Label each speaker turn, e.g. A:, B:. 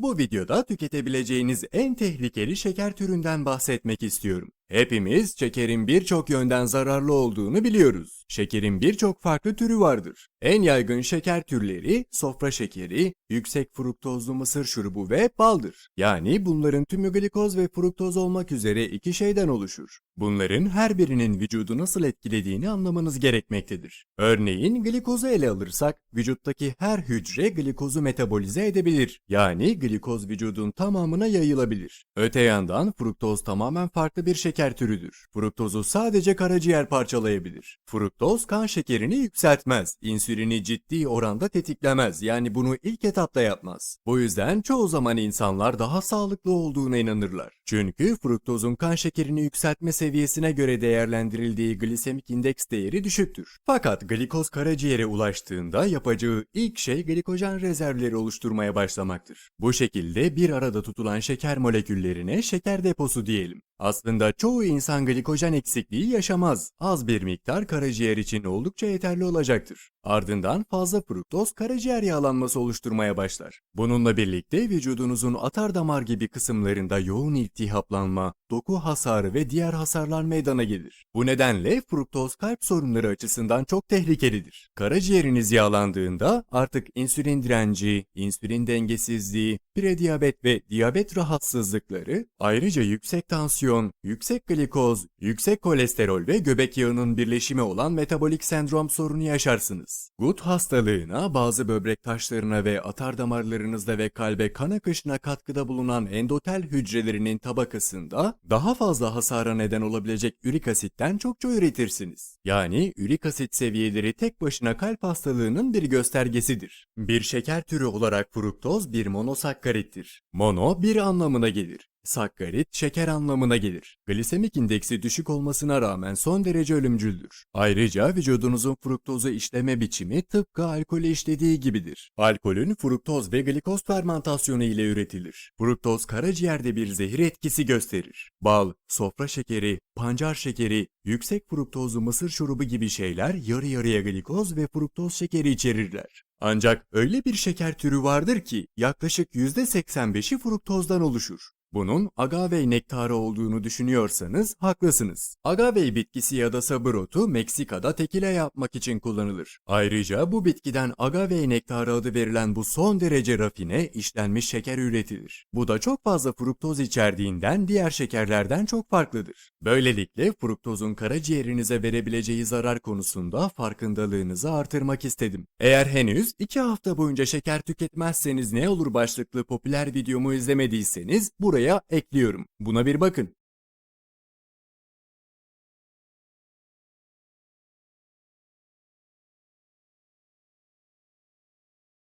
A: Bu videoda tüketebileceğiniz en tehlikeli şeker türünden bahsetmek istiyorum. Hepimiz şekerin birçok yönden zararlı olduğunu biliyoruz. Şekerin birçok farklı türü vardır. En yaygın şeker türleri sofra şekeri, yüksek fruktozlu mısır şurubu ve baldır. Yani bunların tümü glikoz ve fruktoz olmak üzere iki şeyden oluşur. Bunların her birinin vücudu nasıl etkilediğini anlamanız gerekmektedir. Örneğin glikozu ele alırsak vücuttaki her hücre glikozu metabolize edebilir. Yani glikoz vücudun tamamına yayılabilir. Öte yandan fruktoz tamamen farklı bir şeker türüdür. Fruktozu sadece karaciğer parçalayabilir. Fruktoz kan şekerini yükseltmez. insülini ciddi oranda tetiklemez. Yani bunu ilk etapta yapmaz. Bu yüzden çoğu zaman insanlar daha sağlıklı olduğuna inanırlar. Çünkü fruktozun kan şekerini yükseltme seviyesine göre değerlendirildiği glisemik indeks değeri düşüktür. Fakat glikoz karaciğere ulaştığında yapacağı ilk şey glikojen rezervleri oluşturmaya başlamaktır. Bu şekilde bir arada tutulan şeker moleküllerine şeker deposu diyelim. Aslında çoğu insan glikojen eksikliği yaşamaz. Az bir miktar karaciğer için oldukça yeterli olacaktır. Ardından fazla fruktoz karaciğer yağlanması oluşturmaya başlar. Bununla birlikte vücudunuzun atar damar gibi kısımlarında yoğun iltihaplanma, doku hasarı ve diğer hasarlar meydana gelir. Bu nedenle fruktoz kalp sorunları açısından çok tehlikelidir. Karaciğeriniz yağlandığında artık insülin direnci, insülin dengesizliği, prediyabet ve diyabet rahatsızlıkları, ayrıca yüksek tansiyon, yüksek glikoz, yüksek kolesterol ve göbek yağının birleşimi olan metabolik sendrom sorunu yaşarsınız. Gut hastalığına, bazı böbrek taşlarına ve atar damarlarınızda ve kalbe kan akışına katkıda bulunan endotel hücrelerinin tabakasında daha fazla hasara neden olabilecek ürik asitten çokça üretirsiniz. Yani ürik asit seviyeleri tek başına kalp hastalığının bir göstergesidir. Bir şeker türü olarak fruktoz bir monosakkarittir. Mono bir anlamına gelir. Sakkarit şeker anlamına gelir. Glisemik indeksi düşük olmasına rağmen son derece ölümcüldür. Ayrıca vücudunuzun fruktozu işleme biçimi tıpkı alkolü işlediği gibidir. Alkolün fruktoz ve glikoz fermentasyonu ile üretilir. Fruktoz karaciğerde bir zehir etkisi gösterir. Bal, sofra şekeri, pancar şekeri, yüksek fruktozlu mısır şurubu gibi şeyler yarı yarıya glikoz ve fruktoz şekeri içerirler. Ancak öyle bir şeker türü vardır ki yaklaşık %85'i fruktozdan oluşur. Bunun agave nektarı olduğunu düşünüyorsanız haklısınız. Agave bitkisi ya da sabır otu Meksika'da tekile yapmak için kullanılır. Ayrıca bu bitkiden agave nektarı adı verilen bu son derece rafine işlenmiş şeker üretilir. Bu da çok fazla fruktoz içerdiğinden diğer şekerlerden çok farklıdır. Böylelikle fruktozun karaciğerinize verebileceği zarar konusunda farkındalığınızı artırmak istedim. Eğer henüz 2 hafta boyunca şeker tüketmezseniz ne olur başlıklı popüler videomu izlemediyseniz buraya ekliyorum. Buna bir bakın.